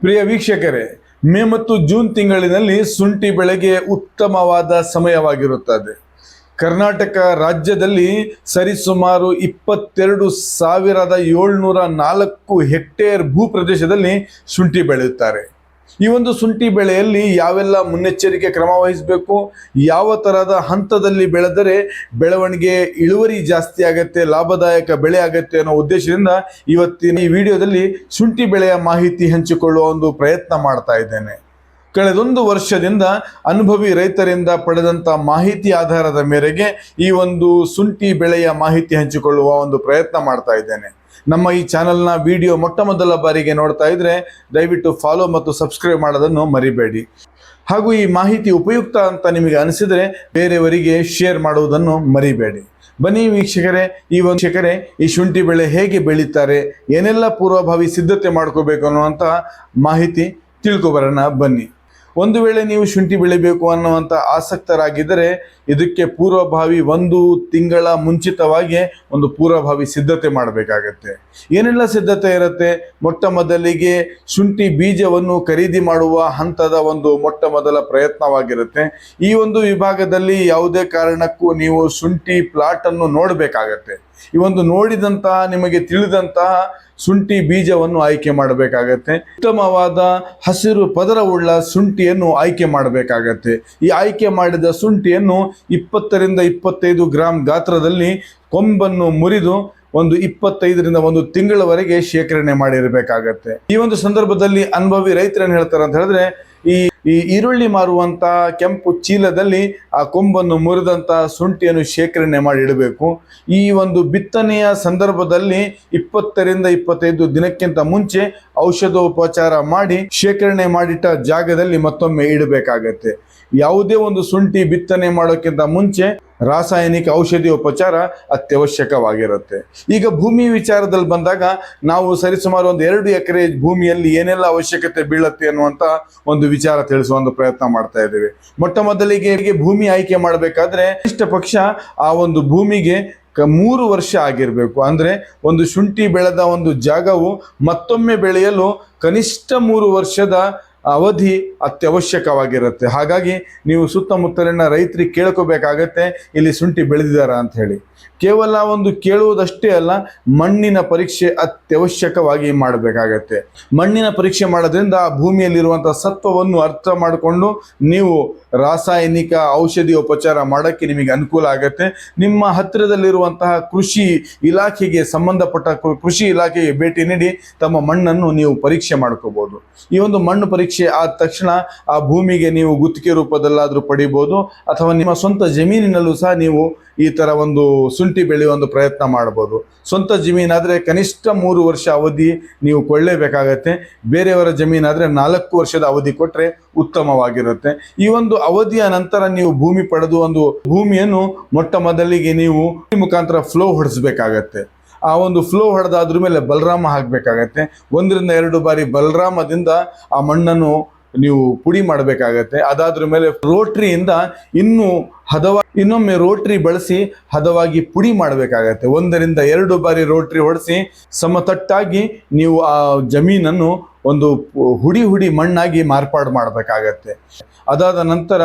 ಪ್ರಿಯ ವೀಕ್ಷಕರೇ, ಮೇ ಮತ್ತು ಜೂನ್ ತಿಂಗಳಿನಲ್ಲಿ ಶುಂಠಿ ಬೆಳೆಗೆ ಉತ್ತಮವಾದ ಸಮಯವಾಗಿರುತ್ತದೆ. ಕರ್ನಾಟಕ ರಾಜ್ಯದಲ್ಲಿ ಸರಿಸುಮಾರು ಇಪ್ಪತ್ತೆರಡು ಸಾವಿರದ ಏಳ್ನೂರ ನಾಲ್ಕು ಹೆಕ್ಟೇರ್ ಭೂ ಪ್ರದೇಶದಲ್ಲಿ ಶುಂಠಿ ಬೆಳೆಯುತ್ತಾರೆ. ಈ ಒಂದು ಶುಂಠಿ ಬೆಳೆಯಲ್ಲಿ ಯಾವೆಲ್ಲ ಮುನ್ನೆಚ್ಚರಿಕೆ ಕ್ರಮ ವಹಿಸಬೇಕು, ಯಾವ ತರಹದ ಹಂತದಲ್ಲಿ ಬೆಳೆದರೆ ಬೆಳವಣಿಗೆ ಇಳುವರಿ ಜಾಸ್ತಿ ಆಗತ್ತೆ, ಲಾಭದಾಯಕ ಬೆಳೆ ಆಗತ್ತೆ ಅನ್ನೋ ಉದ್ದೇಶದಿಂದ ಇವತ್ತಿನ ಈ ವಿಡಿಯೋದಲ್ಲಿ ಶುಂಠಿ ಬೆಳೆಯ ಮಾಹಿತಿ ಹಂಚಿಕೊಳ್ಳುವ ಒಂದು ಪ್ರಯತ್ನ ಮಾಡ್ತಾ ಇದ್ದೇನೆ. ಕಳೆದೊಂದು ವರ್ಷದಿಂದ ಅನುಭವಿ ರೈತರಿಂದ ಪಡೆದಂತ ಮಾಹಿತಿ ಆಧಾರದ ಮೇರೆಗೆ ಈ ಒಂದು ಶುಂಠಿ ಬೆಳೆಯ ಮಾಹಿತಿ ಹಂಚಿಕೊಳ್ಳುವ ಒಂದು ಪ್ರಯತ್ನ ಮಾಡ್ತಾ ಇದ್ದೇನೆ. ನಮ್ಮ ಈ ಚಾನಲ್ನ ವಿಡಿಯೋ ಮೊಟ್ಟ ಮೊದಲ ಬಾರಿಗೆ ನೋಡ್ತಾ ಇದ್ರೆ ದಯವಿಟ್ಟು ಫಾಲೋ ಮತ್ತು ಸಬ್ಸ್ಕ್ರೈಬ್ ಮಾಡೋದನ್ನು ಮರಿಬೇಡಿ. ಹಾಗೂ ಈ ಮಾಹಿತಿ ಉಪಯುಕ್ತ ಅಂತ ನಿಮಗೆ ಅನಿಸಿದ್ರೆ ಬೇರೆಯವರಿಗೆ ಶೇರ್ ಮಾಡುವುದನ್ನು ಮರಿಬೇಡಿ. ಬನ್ನಿ ವೀಕ್ಷಕರೇ, ಈ ವೀಕ್ಷಕರೇ, ಈ ಶುಂಠಿ ಬೆಳೆ ಹೇಗೆ ಬೆಳೀತಾರೆ, ಏನೆಲ್ಲ ಪೂರ್ವಭಾವಿ ಸಿದ್ಧತೆ ಮಾಡ್ಕೋಬೇಕು ಅನ್ನುವಂಥ ಮಾಹಿತಿ ತಿಳ್ಕೊಬರೋಣ ಬನ್ನಿ. ಒಂದು ವೇಳೆ ನೀವು ಶುಂಠಿ ಬೆಳಿಬೇಕು ಅನ್ನುವಂಥ ಆಸಕ್ತರಾಗಿದ್ದರೆ ಇದಕ್ಕೆ ಪೂರ್ವಭಾವಿ ಒಂದು ತಿಂಗಳ ಮುಂಚಿತವಾಗಿ ಒಂದು ಪೂರ್ವಭಾವಿ ಸಿದ್ಧತೆ ಮಾಡಬೇಕಾಗತ್ತೆ. ಏನೆಲ್ಲ ಸಿದ್ಧತೆ ಇರುತ್ತೆ? ಮೊಟ್ಟ ಮೊದಲಿಗೆ ಶುಂಠಿ ಬೀಜವನ್ನು ಖರೀದಿ ಮಾಡುವ ಹಂತದ ಒಂದು ಮೊಟ್ಟ ಮೊದಲ ಪ್ರಯತ್ನವಾಗಿರುತ್ತೆ. ಈ ಒಂದು ವಿಭಾಗದಲ್ಲಿ ಯಾವುದೇ ಕಾರಣಕ್ಕೂ ನೀವು ಶುಂಠಿ ಪ್ಲಾಟ್ ಅನ್ನು ನೋಡಬೇಕಾಗತ್ತೆ. ಈ ಒಂದು ನೋಡಿದಂತಹ ನಿಮಗೆ ತಿಳಿದಂತಹ ಶುಂಠಿ ಬೀಜವನ್ನು ಆಯ್ಕೆ ಮಾಡಬೇಕಾಗತ್ತೆ. ಉತ್ತಮವಾದ ಹಸಿರು ಪದರವುಳ್ಳ ಶುಂಠಿಯನ್ನು ಆಯ್ಕೆ ಮಾಡಬೇಕಾಗತ್ತೆ. ಈ ಆಯ್ಕೆ ಮಾಡಿದ ಶುಂಠಿಯನ್ನು ಇಪ್ಪತ್ತರಿಂದ ಇಪ್ಪತ್ತೈದು ಗ್ರಾಂ ಗಾತ್ರದಲ್ಲಿ ಕೊಂಬನ್ನು ಮುರಿದು ಒಂದು ಇಪ್ಪತ್ತೈದರಿಂದ ಒಂದು ತಿಂಗಳವರೆಗೆ ಶೇಖರಣೆ ಮಾಡಿರಬೇಕಾಗತ್ತೆ. ಈ ಒಂದು ಸಂದರ್ಭದಲ್ಲಿ ಅನುಭವಿ ರೈತರೇನು ಹೇಳ್ತಾರೆ ಅಂತ ಹೇಳಿದ್ರೆ ಈ ಈ ಈರುಳ್ಳಿ ಮಾರುವಂತ ಕೆಂಪು ಚೀಲದಲ್ಲಿ ಆ ಕೊಂಬನ್ನು ಮುರಿದಂತ ಶುಂಠಿಯನ್ನು ಶೇಖರಣೆ ಮಾಡಿ ಇಡಬೇಕು. ಈ ಒಂದು ಬಿತ್ತನೆಯ ಸಂದರ್ಭದಲ್ಲಿ ಇಪ್ಪತ್ತರಿಂದ ಇಪ್ಪತ್ತೈದು ದಿನಕ್ಕಿಂತ ಮುಂಚೆ ಔಷಧೋಪಚಾರ ಮಾಡಿ ಶೇಖರಣೆ ಮಾಡಿಟ್ಟ ಜಾಗದಲ್ಲಿ ಮತ್ತೊಮ್ಮೆ ಇಡಬೇಕಾಗತ್ತೆ. ಯಾವುದೇ ಒಂದು ಶುಂಠಿ ಬಿತ್ತನೆ ಮಾಡೋಕ್ಕಿಂತ ಮುಂಚೆ ರಾಸಾಯನಿಕ ಔಷಧಿ ಉಪಚಾರ ಅತ್ಯವಶ್ಯಕವಾಗಿರುತ್ತೆ. ಈಗ ಭೂಮಿ ವಿಚಾರದಲ್ಲಿ ಬಂದಾಗ ನಾವು ಸರಿಸುಮಾರು ಒಂದು ಎರಡು ಎಕರೆ ಭೂಮಿಯಲ್ಲಿ ಏನೆಲ್ಲ ಅವಶ್ಯಕತೆ ಬೀಳುತ್ತೆ ಅನ್ನುವಂತ ಒಂದು ವಿಚಾರ ತಿಳಿಸುವ ಒಂದು ಪ್ರಯತ್ನ ಮಾಡ್ತಾ ಇದ್ದೇವೆ. ಮೊಟ್ಟ ಮೊದಲಿಗೆ ಭೂಮಿ ಆಯ್ಕೆ ಮಾಡಬೇಕಾದ್ರೆ ಇಷ್ಟ ಪಕ್ಷ ಆ ಒಂದು ಭೂಮಿಗೆ ಮೂರು ವರ್ಷ ಆಗಿರಬೇಕು. ಅಂದ್ರೆ ಒಂದು ಶುಂಠಿ ಬೆಳೆದ ಒಂದು ಜಾಗವು ಮತ್ತೊಮ್ಮೆ ಬೆಳೆಯಲು ಕನಿಷ್ಠ ಮೂರು ವರ್ಷದ ಅವಧಿ ಅತ್ಯವಶ್ಯಕವಾಗಿರುತ್ತೆ. ಹಾಗಾಗಿ ನೀವು ಸುತ್ತಮುತ್ತಲಿನ ರೈತರಿಗೆ ಕೇಳ್ಕೋಬೇಕಾಗತ್ತೆ, ಇಲ್ಲಿ ಶುಂಠಿ ಬೆಳೆದಿದ್ದಾರಾ ಅಂತ ಹೇಳಿ. ಕೇವಲ ಒಂದು ಕೇಳುವುದಷ್ಟೇ ಅಲ್ಲ, ಮಣ್ಣಿನ ಪರೀಕ್ಷೆ ಅತ್ಯವಶ್ಯಕವಾಗಿ ಮಾಡಬೇಕಾಗತ್ತೆ. ಮಣ್ಣಿನ ಪರೀಕ್ಷೆ ಮಾಡೋದ್ರಿಂದ ಆ ಭೂಮಿಯಲ್ಲಿರುವಂಥ ಸತ್ವವನ್ನು ಅರ್ಥ ಮಾಡಿಕೊಂಡು ನೀವು ರಾಸಾಯನಿಕ ಔಷಧಿ ಉಪಚಾರ ಮಾಡೋಕ್ಕೆ ನಿಮಗೆ ಅನುಕೂಲ ಆಗತ್ತೆ. ನಿಮ್ಮ ಹತ್ತಿರದಲ್ಲಿರುವಂತಹ ಕೃಷಿ ಇಲಾಖೆಗೆ ಸಂಬಂಧಪಟ್ಟ ಕೃಷಿ ಇಲಾಖೆಗೆ ಭೇಟಿ ನೀಡಿ ತಮ್ಮ ಮಣ್ಣನ್ನು ನೀವು ಪರೀಕ್ಷೆ ಮಾಡ್ಕೋಬಹುದು ಈ ಒಂದು ಮಣ್ಣು ಪರೀಕ್ಷೆ ಆದ ತಕ್ಷಣ ಆ ಭೂಮಿಗೆ ನೀವು ಗುತ್ತಿಗೆ ರೂಪದಲ್ಲಾದರೂ ಪಡಿಬೋದು, ಅಥವಾ ನಿಮ್ಮ ಸ್ವಂತ ಜಮೀನಿನಲ್ಲೂ ಸಹ ನೀವು ಈ ತರ ಒಂದು ಶುಂಠಿ ಬೆಳೆಯುವ ಒಂದು ಪ್ರಯತ್ನ ಮಾಡ್ಬೋದು. ಸ್ವಂತ ಜಮೀನಾದರೆ ಕನಿಷ್ಠ ಮೂರು ವರ್ಷ ಅವಧಿ ನೀವು ಕೊಳ್ಳೇಬೇಕಾಗತ್ತೆ. ಬೇರೆಯವರ ಜಮೀನಾದರೆ ನಾಲ್ಕು ವರ್ಷದ ಅವಧಿ ಕೊಟ್ರೆ ಉತ್ತಮವಾಗಿರುತ್ತೆ. ಈ ಒಂದು ಅವಧಿಯ ನಂತರ ನೀವು ಭೂಮಿ ಪಡೆದು ಒಂದು ಭೂಮಿಯನ್ನು ಮೊಟ್ಟ ಮೊದಲಿಗೆ ನೀವು ಮುಖಾಂತರ ಫ್ಲೋ ಹೊಡೆಸಬೇಕಾಗತ್ತೆ. ಆ ಒಂದು ಫ್ಲೋ ಹೊಡೆದಾದ್ರ ಮೇಲೆ ಬಲರಾಮ ಹಾಕಬೇಕಾಗತ್ತೆ. ಒಂದರಿಂದ ಎರಡು ಬಾರಿ ಬಲರಾಮದಿಂದ ಆ ಮಣ್ಣನ್ನು ನೀವು ಪುಡಿ ಮಾಡಬೇಕಾಗತ್ತೆ. ಅದಾದ್ರ ಮೇಲೆ ರೋಟ್ರಿಯಿಂದ ಇನ್ನೂ ಹದವಾಗಿ ಇನ್ನೊಮ್ಮೆ ರೋಟ್ರಿ ಬಳಸಿ ಹದವಾಗಿ ಪುಡಿ ಮಾಡಬೇಕಾಗತ್ತೆ. ಒಂದರಿಂದ ಎರಡು ಬಾರಿ ರೋಟ್ರಿ ಹೊಡೆಸಿ ಸಮತಟ್ಟಾಗಿ ನೀವು ಆ ಜಮೀನನ್ನು ಒಂದು ಹುಡಿ ಹುಡಿ ಮಣ್ಣಾಗಿ ಮಾರ್ಪಾಡು ಮಾಡಬೇಕಾಗತ್ತೆ. ಅದಾದ ನಂತರ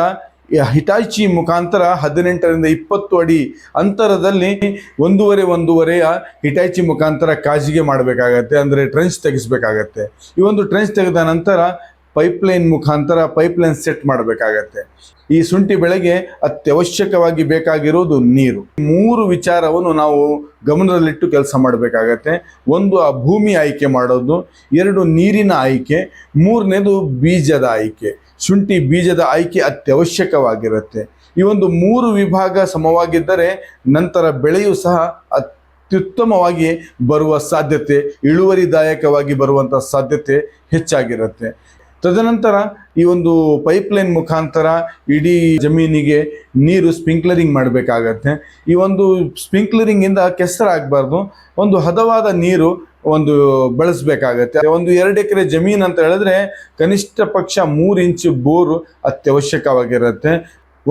ಹಿಟಾಚಿ ಮುಖಾಂತರ ಹದಿನೆಂಟರಿಂದ ಇಪ್ಪತ್ತು ಅಡಿ ಅಂತರದಲ್ಲಿ ಒಂದೂವರೆ ಒಂದೂವರೆಯ ಹಿಟಾಚಿ ಮುಖಾಂತರ ಕಾಜಿಗೆ ಮಾಡಬೇಕಾಗತ್ತೆ, ಅಂದರೆ ಟ್ರೆಂಚ್ ತೆಗೆಸಬೇಕಾಗತ್ತೆ. ಈ ಒಂದು ಟ್ರೆಂಚ್ ತೆಗೆದ ನಂತರ ಪೈಪ್ಲೈನ್ ಮುಖಾಂತರ ಪೈಪ್ಲೈನ್ ಸೆಟ್ ಮಾಡಬೇಕಾಗತ್ತೆ. ಈ ಶುಂಠಿ ಬೆಳೆಗೆ ಅತ್ಯವಶ್ಯಕವಾಗಿ ಬೇಕಾಗಿರೋದು ನೀರು. ಮೂರು ವಿಚಾರವನ್ನು ನಾವು ಗಮನದಲ್ಲಿಟ್ಟು ಕೆಲಸ ಮಾಡಬೇಕಾಗತ್ತೆ. ಒಂದು, ಆ ಭೂಮಿ ಆಯ್ಕೆ ಮಾಡೋದು. ಎರಡು, ನೀರಿನ ಆಯ್ಕೆ. ಮೂರನೇದು, ಬೀಜದ ಆಯ್ಕೆ. ಶುಂಠಿ ಬೀಜದ ಆಯ್ಕೆ ಅತ್ಯವಶ್ಯಕವಾಗಿರುತ್ತೆ. ಈ ಒಂದು ಮೂರು ವಿಭಾಗ ಸಮವಾಗಿದ್ದರೆ ನಂತರ ಬೆಳೆಯೂ ಸಹ ಅತ್ಯುತ್ತಮವಾಗಿ ಬರುವ ಸಾಧ್ಯತೆ, ಇಳುವರಿದಾಯಕವಾಗಿ ಬರುವಂಥ ಸಾಧ್ಯತೆ ಹೆಚ್ಚಾಗಿರುತ್ತೆ. ತದನಂತರ ಈ ಒಂದು ಪೈಪ್ಲೈನ್ ಮುಖಾಂತರ ಇಡೀ ಜಮೀನಿಗೆ ನೀರು ಸ್ಪ್ರಿಂಕ್ಲರಿಂಗ್ ಮಾಡಬೇಕಾಗತ್ತೆ. ಈ ಒಂದು ಸ್ಪ್ರಿಂಕ್ಲರಿಂಗಿಂದ ಕೆಸರಾಗಬಾರ್ದು. ಒಂದು ಹದವಾದ ನೀರು ಒಂದು ಬಳಸಬೇಕಾಗತ್ತೆ. ಒಂದು ಎರಡು ಎಕರೆ ಜಮೀನು ಅಂತ ಹೇಳಿದ್ರೆ ಕನಿಷ್ಠ ಪಕ್ಷ ಮೂರು ಇಂಚು ಬೋರು ಅತ್ಯವಶ್ಯಕವಾಗಿರುತ್ತೆ.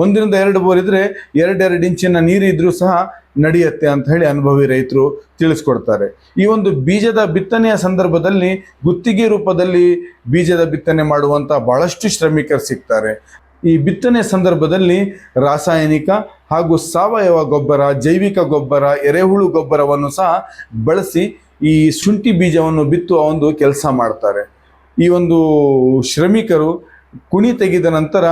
ಒಂದರಿಂದ ಎರಡು ಬೋರ್ ಇದ್ರೆ ಎರಡೆರಡು ಇಂಚಿನ ನೀರು ಇದ್ರೂ ಸಹ ನಡೆಯುತ್ತೆ ಅಂತ ಹೇಳಿ ಅನುಭವಿ ರೈತರು ತಿಳಿಸ್ಕೊಡ್ತಾರೆ. ಈ ಒಂದು ಬೀಜದ ಬಿತ್ತನೆಯ ಸಂದರ್ಭದಲ್ಲಿ ಗುತ್ತಿಗೆ ರೂಪದಲ್ಲಿ ಬೀಜದ ಬಿತ್ತನೆ ಮಾಡುವಂತ ಬಹಳಷ್ಟು ಶ್ರಮಿಕರು ಸಿಗ್ತಾರೆ. ಈ ಬಿತ್ತನೆ ಸಂದರ್ಭದಲ್ಲಿ ರಾಸಾಯನಿಕ ಹಾಗೂ ಸಾವಯವ ಗೊಬ್ಬರ, ಜೈವಿಕ ಗೊಬ್ಬರ, ಎರೆಹುಳು ಗೊಬ್ಬರವನ್ನು ಸಹ ಬಳಸಿ ಈ ಶುಂಠಿ ಬೀಜವನ್ನು ಬಿತ್ತುವ ಒಂದು ಕೆಲಸ ಮಾಡ್ತಾರೆ. ಈ ಒಂದು ಶ್ರಮಿಕರು ಕುಣಿ ತೆಗೆದ ನಂತರ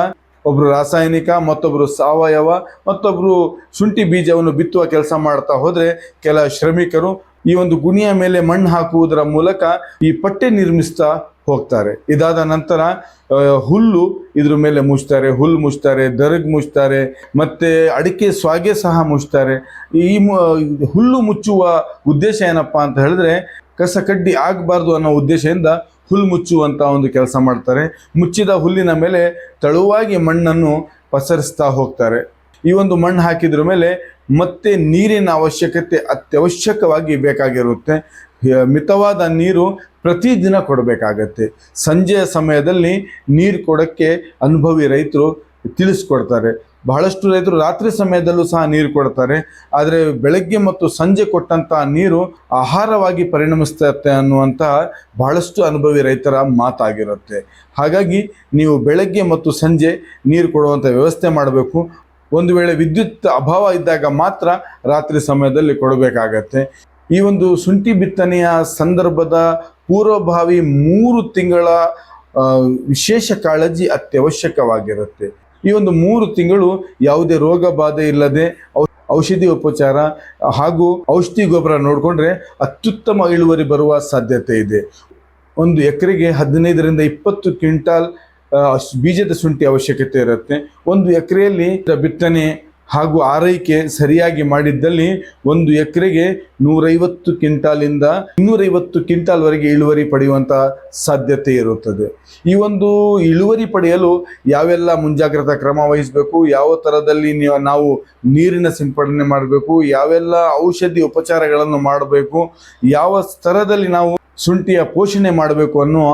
ಒಬ್ರು ರಾಸಾಯನಿಕ ಮತ್ತೊಬ್ಬರು ಸಾವಯವ ಮತ್ತೊಬ್ಬರು ಶುಂಠಿ ಬೀಜವನ್ನು ಬಿತ್ತುವ ಕೆಲಸ ಮಾಡ್ತಾ ಹೋದರೆ ಕೆಲ ಶ್ರಮಿಕರು ಈ ಒಂದು ಗುಣಿಯ ಮೇಲೆ ಮಣ್ಣು ಹಾಕುವುದರ ಮೂಲಕ ಈ ಪಟ್ಟೆ ನಿರ್ಮಿಸ್ತಾ ಹೋಗ್ತಾರೆ. ಇದಾದ ನಂತರ ಹುಲ್ಲು ಇದ್ರ ಮೇಲೆ ಮುಚ್ತಾರೆ ಹುಲ್ಲು ಮುಚ್ತಾರೆ, ದರಗ್ ಮುಚ್ತಾರೆ, ಮತ್ತೆ ಅಡಿಕೆ ಸ್ವಾಗೆ ಸಹ ಮುಚ್ತಾರೆ. ಈ ಹುಲ್ಲು ಮುಚ್ಚುವ ಉದ್ದೇಶ ಏನಪ್ಪಾ ಅಂತ ಹೇಳಿದ್ರೆ, ಕಸ ಕಡ್ಡಿ ಆಗಬಾರ್ದು ಅನ್ನೋ ಉದ್ದೇಶದಿಂದ ಹುಲ್ಲು ಮುಚ್ಚುವಂತ ಒಂದು ಕೆಲಸ ಮಾಡ್ತಾರೆ. ಮುಚ್ಚಿದ ಹುಲ್ಲಿನ ಮೇಲೆ ತಳುವಾಗಿ ಮಣ್ಣನ್ನು ಪಸರಿಸ್ತಾ ಹೋಗ್ತಾರೆ. ಈ ಒಂದು ಮಣ್ಣು ಹಾಕಿದ್ರ ಮೇಲೆ ಮತ್ತೆ ನೀರಿನ ಅವಶ್ಯಕತೆ ಅತ್ಯವಶ್ಯಕವಾಗಿ ಬೇಕಾಗಿರುತ್ತೆ. ಮಿತವಾದ ನೀರು ಪ್ರತಿದಿನ ಕೊಡಬೇಕಾಗತ್ತೆ. ಸಂಜೆಯ ಸಮಯದಲ್ಲಿ ನೀರು ಕೊಡೋಕ್ಕೆ ಅನುಭವಿ ರೈತರು ತಿಳಿಸ್ಕೊಡ್ತಾರೆ. ಬಹಳಷ್ಟು ರೈತರು ರಾತ್ರಿ ಸಮಯದಲ್ಲೂ ಸಹ ನೀರು ಕೊಡ್ತಾರೆ. ಆದರೆ ಬೆಳಗ್ಗೆ ಮತ್ತು ಸಂಜೆ ಕೊಟ್ಟಂತಹ ನೀರು ಆಹಾರವಾಗಿ ಪರಿಣಮಿಸ್ತೈತೆ ಅನ್ನುವಂತಹ ಬಹಳಷ್ಟು ಅನುಭವಿ ರೈತರ ಮಾತಾಗಿರುತ್ತೆ. ಹಾಗಾಗಿ ನೀವು ಬೆಳಗ್ಗೆ ಮತ್ತು ಸಂಜೆ ನೀರು ಕೊಡುವಂಥ ವ್ಯವಸ್ಥೆ ಮಾಡಬೇಕು. ಒಂದು ವೇಳೆ ವಿದ್ಯುತ್ ಅಭಾವ ಇದ್ದಾಗ ಮಾತ್ರ ರಾತ್ರಿ ಸಮಯದಲ್ಲಿ ಕೊಡಬೇಕಾಗತ್ತೆ. ಈ ಒಂದು ಶುಂಠಿ ಬಿತ್ತನೆಯ ಸಂದರ್ಭದ ಪೂರ್ವಭಾವಿ ಮೂರು ತಿಂಗಳ ವಿಶೇಷ ಕಾಳಜಿ ಅತ್ಯವಶ್ಯಕವಾಗಿರುತ್ತೆ. ಈ ಒಂದು ಮೂರು ತಿಂಗಳು ಯಾವುದೇ ರೋಗ ಬಾಧೆ ಇಲ್ಲದೆ ಔಷಧಿ ಉಪಚಾರ ಹಾಗೂ ಔಷಧಿ ಗೊಬ್ಬರ ನೋಡಿಕೊಂಡ್ರೆ ಅತ್ಯುತ್ತಮ ಇಳುವರಿ ಬರುವ ಸಾಧ್ಯತೆ ಇದೆ. ಒಂದು ಎಕರೆಗೆ ಹದಿನೈದರಿಂದ ಇಪ್ಪತ್ತು ಕ್ವಿಂಟಾಲ್ ಬೀಜದ ಶುಂಠಿ ಅವಶ್ಯಕತೆ ಇರುತ್ತೆ. ಒಂದು ಎಕರೆಯಲ್ಲಿ ಬಿತ್ತನೆ ಹಾಗೂ ಆರೈಕೆ ಸರಿಯಾಗಿ ಮಾಡಿದ್ದಲ್ಲಿ ಒಂದು ಎಕರೆಗೆ ನೂರೈವತ್ತು ಕ್ವಿಂಟಾಲಿಂದ ಇನ್ನೂರೈವತ್ತು ಕ್ವಿಂಟಾಲ್ವರೆಗೆ ಇಳುವರಿ ಪಡೆಯುವಂಥ ಸಾಧ್ಯತೆ ಇರುತ್ತದೆ. ಈ ಒಂದು ಇಳುವರಿ ಪಡೆಯಲು ಯಾವೆಲ್ಲ ಮುಂಜಾಗ್ರತಾ ಕ್ರಮ ವಹಿಸಬೇಕು, ಯಾವ ಥರದಲ್ಲಿ ನೀವು ನೀರಿನ ಸಿಂಪಡಣೆ ಮಾಡಬೇಕು, ಯಾವೆಲ್ಲ ಔಷಧಿ ಉಪಚಾರಗಳನ್ನು ಮಾಡಬೇಕು, ಯಾವ ಸ್ತರದಲ್ಲಿ ನಾವು ಶುಂಠಿಯ ಪೋಷಣೆ ಮಾಡಬೇಕು ಅನ್ನುವ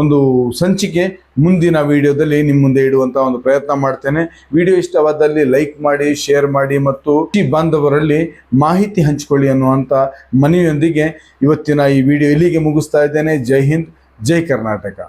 ಒಂದು ಸಂಚಿಕೆ ಮುಂದಿನ ವಿಡಿಯೋದಲ್ಲಿ ನಿಮ್ಮ ಮುಂದೆ ಇಡುವಂಥ ಒಂದು ಪ್ರಯತ್ನ ಮಾಡ್ತೇನೆ. ವಿಡಿಯೋ ಇಷ್ಟವಾದಲ್ಲಿ ಲೈಕ್ ಮಾಡಿ, ಶೇರ್ ಮಾಡಿ ಮತ್ತು ಈ ಬಾಂಧವರಲ್ಲಿ ಮಾಹಿತಿ ಹಂಚಿಕೊಳ್ಳಿ ಅನ್ನುವಂಥ ಮನೆಯೊಂದಿಗೆ ಇವತ್ತಿನ ಈ ವಿಡಿಯೋ ಇಲ್ಲಿಗೆ ಮುಗಿಸ್ತಾ ಇದ್ದೇನೆ. ಜೈ ಹಿಂದ್, ಜೈ ಕರ್ನಾಟಕ.